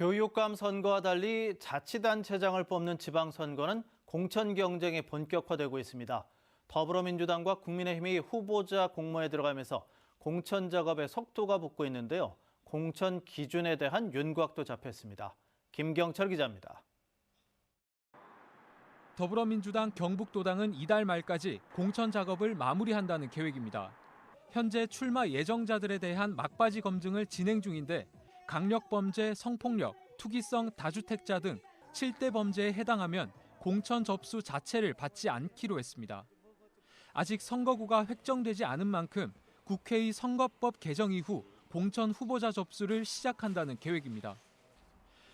교육감 선거와 달리 자치단체장을 뽑는 지방선거는 공천 경쟁이 본격화되고 있습니다. 더불어민주당과 국민의힘이 후보자 공모에 들어가면서 공천 작업에 속도가 붙고 있는데요. 공천 기준에 대한 윤곽도 잡혔습니다. 김경철 기자입니다. 더불어민주당 경북도당은 이달 말까지 공천 작업을 마무리한다는 계획입니다. 현재 출마 예정자들에 대한 막바지 검증을 진행 중인데 강력범죄, 성폭력, 투기성 다주택자 등 7대 범죄에 해당하면 공천 접수 자체를 받지 않기로 했습니다. 아직 선거구가 획정되지 않은 만큼 국회의 선거법 개정 이후 공천 후보자 접수를 시작한다는 계획입니다.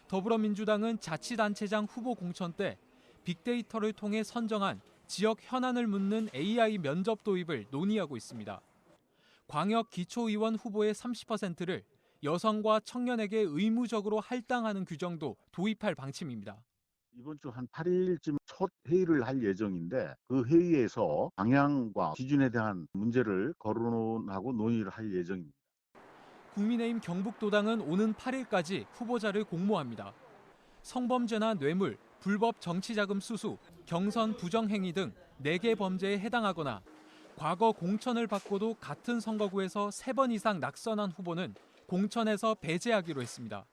더불어민주당은 자치단체장 후보 공천 때 빅데이터를 통해 선정한 지역 현안을 묻는 AI 면접 도입을 논의하고 있습니다. 광역 기초의원 후보의 30%를 여성과 청년에게 의무적으로 할당하는 규정도 도입할 방침입니다. 이번 주 한 8일쯤 첫 회의를 할 예정인데 그 회의에서 방향과 기준에 대한 문제를 거론하고 논의를 할 예정입니다. 국민의힘 경북도당은 오는 8일까지 후보자를 공모합니다. 성범죄나 뇌물, 불법 정치자금 수수, 경선 부정행위 등 4개 범죄에 해당하거나 과거 공천을 받고도 같은 선거구에서 3번 이상 낙선한 후보는 공천에서 배제하기로 했습니다.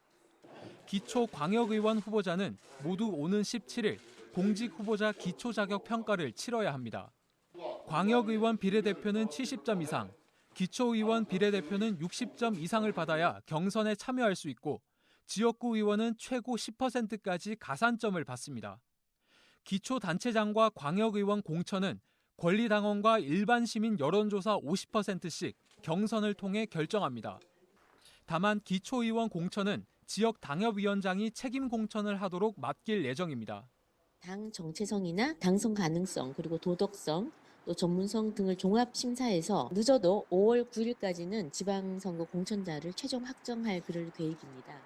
기초 광역의원 후보자는 모두 오는 17일 공직 후보자 기초 자격 평가를 치러야 합니다. 광역의원 비례대표는 70점 이상, 기초의원 비례대표는 60점 이상을 받아야 경선에 참여할 수 있고 지역구 의원은 최고 10%까지 가산점을 받습니다. 기초단체장과 광역의원 공천은 권리당원과 일반 시민 여론조사 50%씩 경선을 통해 결정합니다. 다만 기초의원 공천은 지역 당협위원장이 책임 공천을 하도록 맡길 예정입니다. 당 정체성이나 당선 가능성 그리고 도덕성 또 전문성 등을 종합 심사해서 늦어도 5월 9일까지는 지방선거 공천자를 최종 확정할 그럴 계획입니다.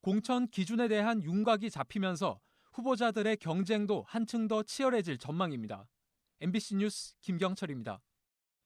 공천 기준에 대한 윤곽이 잡히면서 후보자들의 경쟁도 한층 더 치열해질 전망입니다. MBC 뉴스 김경철입니다.